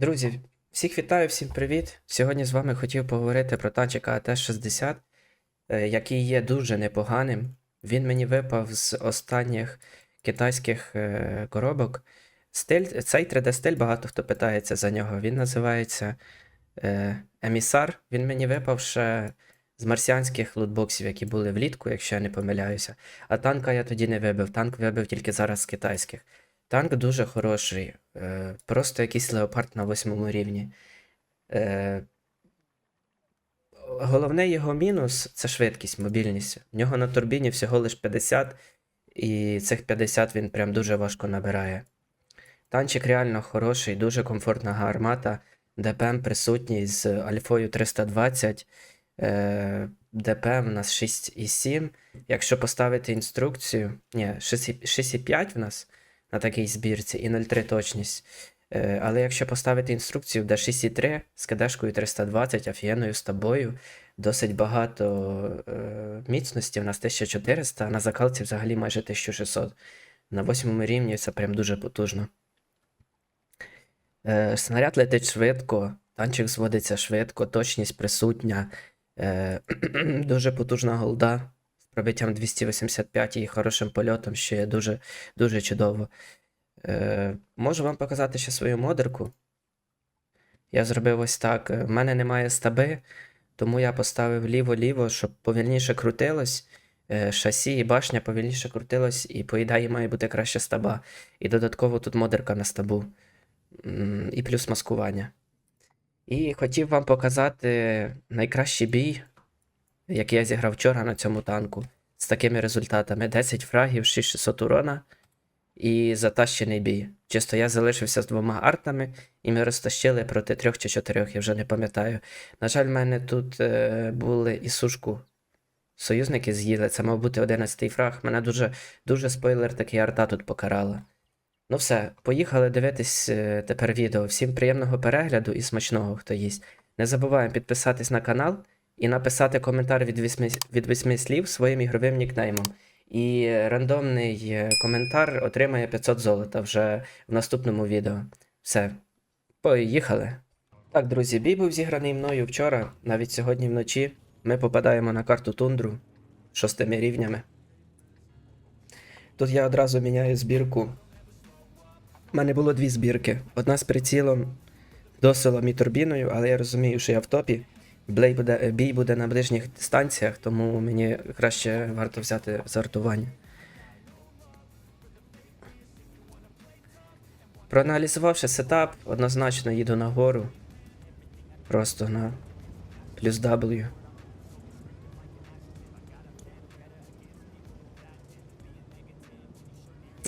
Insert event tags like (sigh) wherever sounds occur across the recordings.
Друзі, всіх вітаю, всім привіт. Сьогодні з вами хотів поговорити про танчик АТ-60, е, який є дуже непоганим. Він мені випав з останніх китайських е, коробок. Стиль, цей 3D-стиль, багато хто питається за нього. Він називається Емісар. Він мені випав ще з марсіанських лутбоксів, які були влітку, якщо я не помиляюся. А танка я тоді не вибив. Танк вибив тільки зараз з китайських. Танк дуже хороший, е, просто якийсь леопард на восьмому рівні. Е, головний його мінус це швидкість, мобільність. В нього на турбіні всього лиш 50, і цих 50 він прям дуже важко набирає. Танчик реально хороший, дуже комфортна гармата. ДПМ присутній з альфою 320. Е, ДПМ у нас 6,7. Якщо поставити інструкцію, ні, 6,5 в нас на такій збірці і 0,3 точність. Е, але якщо поставити інструкцію, де 6,3 з кидешкою 320, офігенною з тобою, досить багато е, міцності, у нас 1400, а на закалці взагалі майже 1600. На восьмому рівні це прям дуже потужно. Е, снаряд летить швидко, танчик зводиться швидко, точність присутня, е, (clears throat) дуже потужна голда пробиттям 285 і хорошим польотом, що є дуже, дуже чудово. Е, можу вам показати ще свою модерку. Я зробив ось так. У мене немає стаби, тому я поставив ліво-ліво, щоб повільніше крутилось. Е, шасі і башня повільніше крутилось, і по ідеї має бути краще стаба. І додатково тут модерка на стабу. І плюс маскування. І хотів вам показати найкращий бій, який я зіграв вчора на цьому танку. З такими результатами: 10 фрагів, 6600 урона і затащений бій. Чисто я залишився з двома артами, і ми розтащили проти трьох чи чотирьох, я вже не пам'ятаю. На жаль, в мене тут е, були і сушку. Союзники з'їли, це мав бути 11-й фраг. Мене дуже, дуже спойлер такий арта тут покарала. Ну все, поїхали дивитись е, тепер відео. Всім приємного перегляду і смачного, хто їсть. Не забуваємо підписатись на канал і написати коментар від 8, від 8 слів своїм ігровим нікнеймом. І рандомний е, коментар отримає 500 золота вже в наступному відео. Все, поїхали. Так, друзі, бій був зіграний мною вчора, навіть сьогодні вночі. Ми попадаємо на карту тундру шостими рівнями. Тут я одразу міняю збірку. У мене було дві збірки. Одна з прицілом досилом і турбіною, але я розумію, що я в топі. Блей буде, бій буде на ближніх дистанціях, тому мені краще варто взяти зартування. Проаналізувавши сетап, однозначно їду нагору. Просто на плюс W.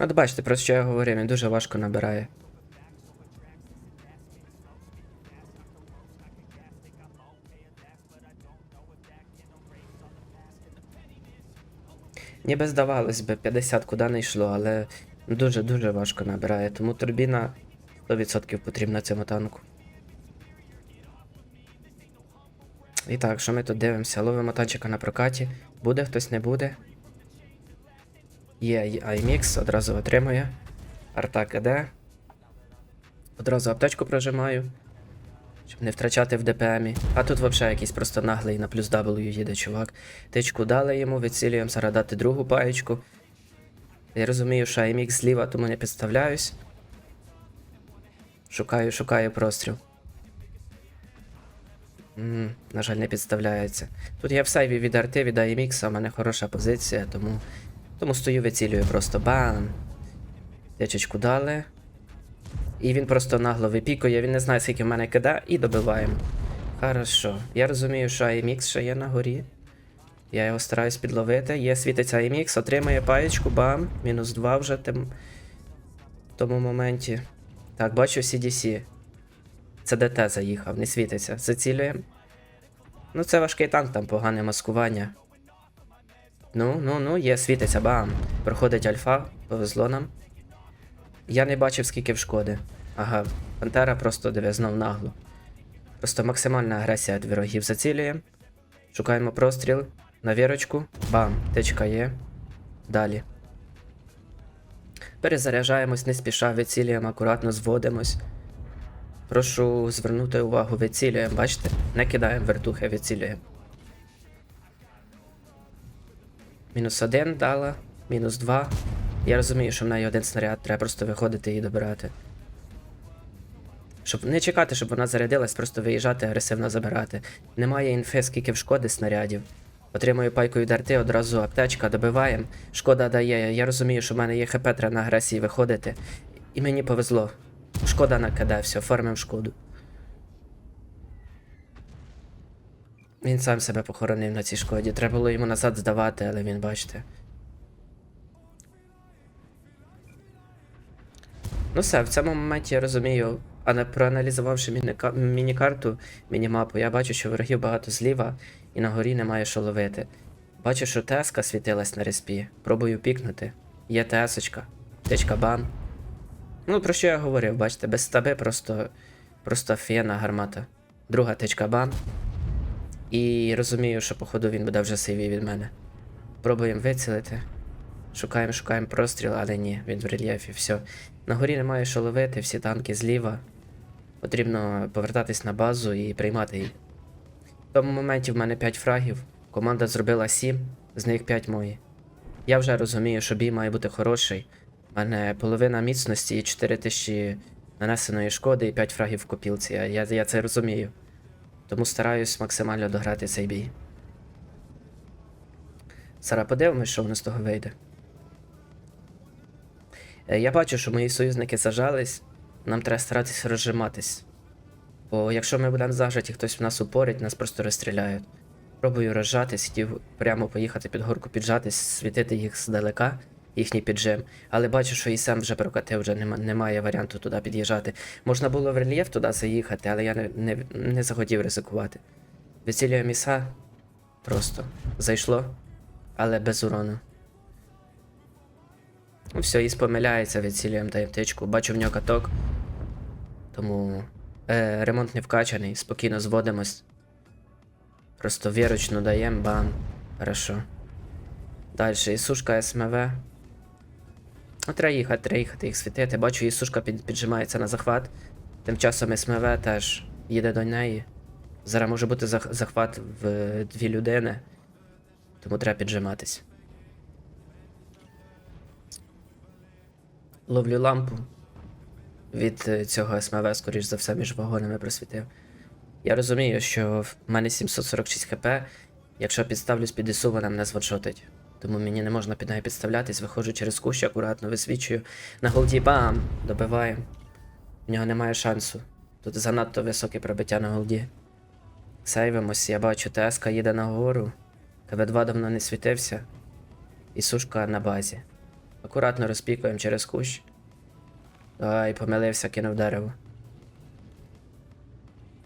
От бачите, про що я говорив, він дуже важко набирає. Ніби здавалось би, 50 куди не йшло, але дуже-дуже важко набирає, тому турбіна 100% потрібна цьому танку. І так, що ми тут дивимося? Ловимо танчика на прокаті. Буде хтось, не буде. Є iMix, одразу отримує. Арта КД. Одразу аптечку прожимаю. Щоб не втрачати в ДПМі. А тут взагалі якийсь просто наглий на плюс W їде чувак. Тичку дали йому, відцілюємо зараз дати другу паєчку. Я розумію, що iMix зліва, тому не підставляюсь. Шукаю, шукаю простріл. М, на жаль, не підставляється. Тут я в сейві від арти, від а в мене хороша позиція, тому. Тому стою, вицілюю просто бам. Течечку дали. І він просто нагло випікує, він не знає, скільки в мене кида, і добиваємо. Хорошо. Я розумію, що IMX ще є на горі. Я його стараюсь підловити. Є світиться IMX, отримує паєчку, бам. Мінус 2 вже тим... в тому моменті. Так, бачу CDC. Це ДТ заїхав, не світиться. Зацілюємо. Ну, це важкий танк, там погане маскування. Ну, ну, ну, є, світиться, бам. Проходить альфа, повезло нам. Я не бачив, скільки в шкоди. Ага, Пантера просто диви нагло. Просто максимальна агресія від ворогів зацілюємо. Шукаємо простріл. На вірочку. Бам, тичка є. Далі. Перезаряджаємось, не спіша, вицілюємо, акуратно зводимось. Прошу звернути увагу, вицілюємо, бачите? Не кидаємо вертухи, вицілюємо. Мінус один дала, мінус два. Я розумію, що в неї один снаряд, треба просто виходити і добирати. Щоб не чекати, щоб вона зарядилась, просто виїжджати, агресивно забирати. Немає інфи, скільки в шкоди снарядів. Отримую пайку від арти, одразу аптечка, добиваємо. Шкода дає. Я розумію, що в мене є хп, треба на агресії виходити. І мені повезло. Шкода накидає, все, формимо шкоду. Він сам себе похоронив на цій шкоді. Треба було йому назад здавати, але він, бачите. Ну все, в цьому моменті я розумію, а не проаналізувавши міні-карту, міні-мапу, я бачу, що ворогів багато зліва, і на горі немає що ловити. Бачу, що теска світилась на респі. Пробую пікнути. Є тесочка. Тичка бам. Ну, про що я говорив, бачите, без стаби просто. Просто фієна гармата. Друга тичка бам. І розумію, що походу він буде вже сейві від мене. Пробуємо вицілити. Шукаємо, шукаємо простріл, але ні, він в рельєфі, все. На горі немає що ловити, всі танки зліва. Потрібно повертатись на базу і приймати її. В тому моменті в мене 5 фрагів, команда зробила 7, з них 5 мої. Я вже розумію, що бій має бути хороший. У мене половина міцності і 4000 нанесеної шкоди і 5 фрагів в копілці. Я, я, це розумію. Тому стараюсь максимально дограти цей бій. Зараз подивимось, що воно з того вийде. Е, Я бачу, що мої союзники зажались, нам треба старатися розжиматись. Бо якщо ми будемо зажаті, хтось в нас упорить, нас просто розстріляють. Пробую розжатись, хотів прямо поїхати під горку піджатись, світити їх здалека, їхній піджим. Але бачу, що і сам вже прокатив, вже нема, немає варіанту туди під'їжджати. Можна було в рельєф туди заїхати, але я не, не, не захотів ризикувати. Вицілюю міса. Просто зайшло, але без урону. Все, іс помиляється, відцілюємо даємо тичку. Бачу в нього каток. Тому е, ремонт не вкачаний, спокійно зводимось. Просто вірочну даємо, бам. Хорошо. Далі, Ісушка СМВ. Ну, треба їхати, треба їхати їх світити. Бачу, Ісушка під, піджимається на захват. Тим часом СМВ теж їде до неї. Зараз може бути зах- захват в дві людини. Тому треба піджиматись. Ловлю лампу. Від е, цього СМВ, скоріш за все, між вагонами просвітив. Я розумію, що в мене 746 хп. Якщо підставлюсь під ІСУ, вона мене зводшотить. Тому мені не можна під нею підставлятись, виходжу через кущ, акуратно висвічую. На голді бам! Добиваємо. В нього немає шансу. Тут занадто високе пробиття на голді. Сейвимось, я бачу, ТСК їде нагору. КВ2 давно не світився. І сушка на базі. Акуратно розпікуємо через кущ. Ай, помилився, кинув дерево.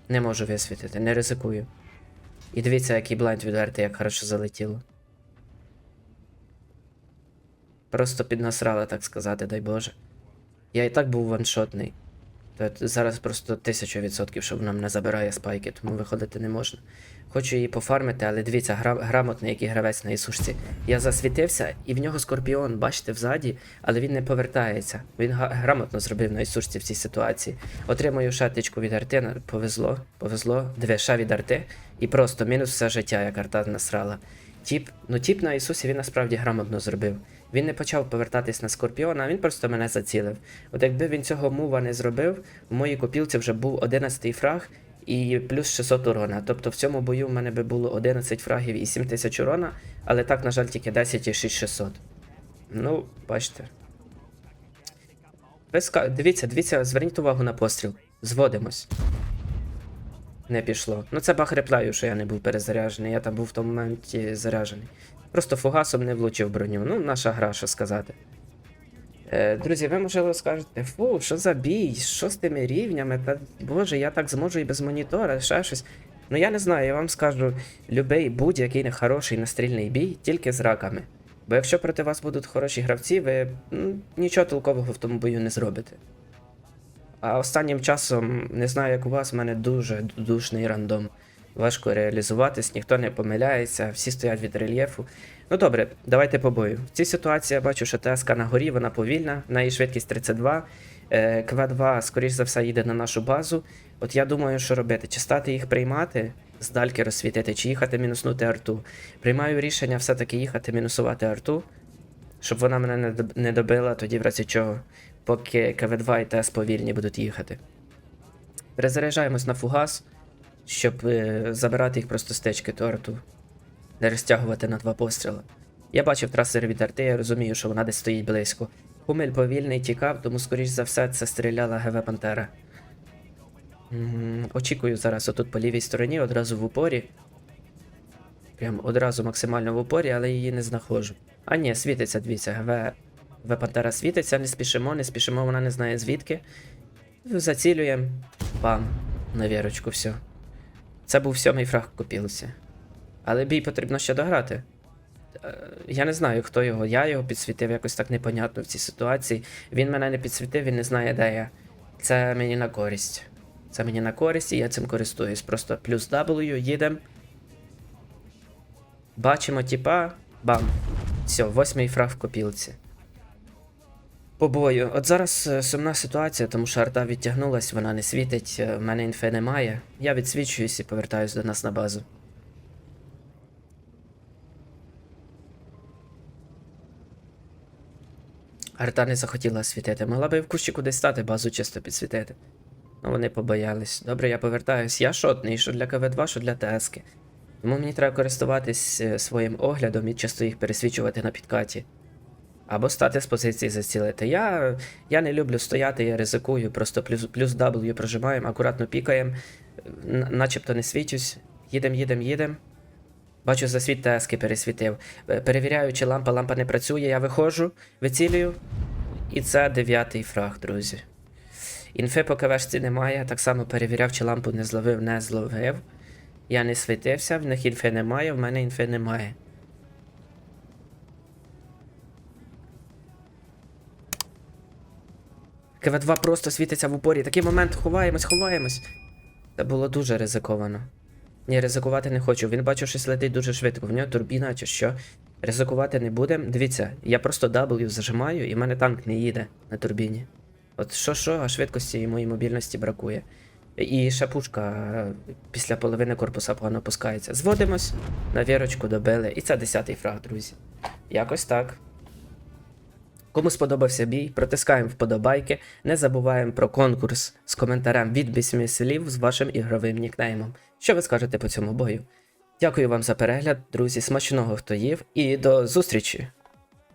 Не можу висвітити, не ризикую. І дивіться, який блайнд відвертий, як хорошо залетіло. Просто піднасрала, так сказати, дай Боже. Я і так був ваншотний. То зараз просто тисяча відсотків, що вона мене забирає спайки, тому виходити не можна. Хочу її пофармити, але дивіться, гра... грамотний який гравець на Ісушці. Я засвітився, і в нього скорпіон, бачите, взаді, але він не повертається. Він грамотно зробив на Ісушці в цій ситуації. Отримую шатичку від арти, повезло, повезло, дві ша від арти, і просто мінус все життя, як арта насрала. Тіп, ну тіп на Ісусі він насправді грамотно зробив. Він не почав повертатись на Скорпіона, він просто мене зацілив. От якби він цього мува не зробив, в моїй копілці вже був 11 фраг і плюс 600 урона. Тобто в цьому бою в мене би було 11 фрагів і 7000 урона, але так, на жаль, тільки 10 і 6600. Ну, бачите. Дивіться, дивіться, зверніть увагу на постріл. Зводимось. Не пішло. Ну це баг реплаю, що я не був перезаряджений. Я там був в тому моменті заряджений. Просто фугасом не влучив броню. Ну, наша гра, що сказати. Е, друзі, ви можливо скажете, фу, що за бій, що з тими рівнями? Та боже, я так зможу і без монітора, ще щось. Ну я не знаю, я вам скажу, любий будь-який нехороший настрільний бій тільки з раками. Бо якщо проти вас будуть хороші гравці, ви м, нічого толкового в тому бою не зробите. А останнім часом, не знаю, як у вас, в мене дуже душний рандом. Важко реалізуватись, ніхто не помиляється, всі стоять від рельєфу. Ну добре, давайте по бою. В цій ситуації я бачу, що ТСК на горі, вона повільна, в неї швидкість 32. Е, КВ-2, скоріш за все, їде на нашу базу. От я думаю, що робити: чи стати їх приймати, з дальки розсвітити, чи їхати мінуснути арту. Приймаю рішення все-таки їхати мінусувати арту, щоб вона мене не не добила, тоді в разі чого, поки КВ-2 і ТС повільні будуть їхати. Перезаряджаємось на фугас, щоб е, забирати їх просто з течки ту арту. Не розтягувати на два постріли. Я бачив трасер від арти, я розумію, що вона десь стоїть близько. Хумель повільний тікав, тому, скоріш за все, це стріляла ГВ Пантера. М, Очікую зараз отут по лівій стороні, одразу в упорі. Прям одразу максимально в упорі, але її не знаходжу. А ні, світиться, дивіться, ГВ, ГВ Пантера світиться, не спішимо, не спішимо, вона не знає звідки. Зацілюємо. Бам. На вірочку, все. Це був сьомий фраг копілці. Але бій потрібно ще дограти. Е, Я не знаю, хто його. Я його підсвітив якось так непонятно в цій ситуації. Він мене не підсвітив, він не знає, де я. Це мені на користь. Це мені на користь, і я цим користуюсь. Просто плюс W, їдем. Бачимо, типа. Бам. Все, восьмий фраг в копілці. По. От зараз е, сумна ситуація, тому що арта відтягнулась, вона не світить, е, в мене інфи немає. Я відсвічуюсь і повертаюсь до нас на базу. Арта не захотіла світити. Могла би в кущику десь стати, базу чисто підсвітити. Ну вони побоялись. Добре, я повертаюсь. Я шотний, що для КВ2, що для ТСки. Тому мені треба користуватись е, своїм оглядом і часто їх пересвічувати на підкаті. Або стати з позиції зацілити. Я, я не люблю стояти, я ризикую, просто плюс, плюс W прожимаємо, акуратно пікаємо, начебто не свічусь. Їдем, їдем, їдем. Бачу, засвіт тески пересвітив. Е, Перевіряю, чи лампа, лампа не працює, я виходжу, вицілюю. І це дев'ятий фраг, друзі. Інфи по КВшці немає, так само перевіряв, чи лампу не зловив, не зловив. Я не світився, в них інфи немає, в мене інфи немає. КВ2 просто світиться в упорі. Такий момент ховаємось, ховаємось. Це було дуже ризиковано. Ні, ризикувати не хочу. Він бачу, щось летить дуже швидко. В нього турбіна чи що. Ризикувати не будемо. Дивіться, я просто W зажимаю, і в мене танк не їде на турбіні. От що що, а швидкості і моїй мобільності бракує. І ще пушка е, після половини корпуса погано опускається. Зводимось, на вірочку добили. І це 10-й фраг, друзі. Якось так. Кому сподобався бій, протискаємо вподобайки. Не забуваємо про конкурс з коментарем від 8 слів з вашим ігровим нікнеймом. Що ви скажете по цьому бою? Дякую вам за перегляд, друзі. Смачного хто їв, і до зустрічі!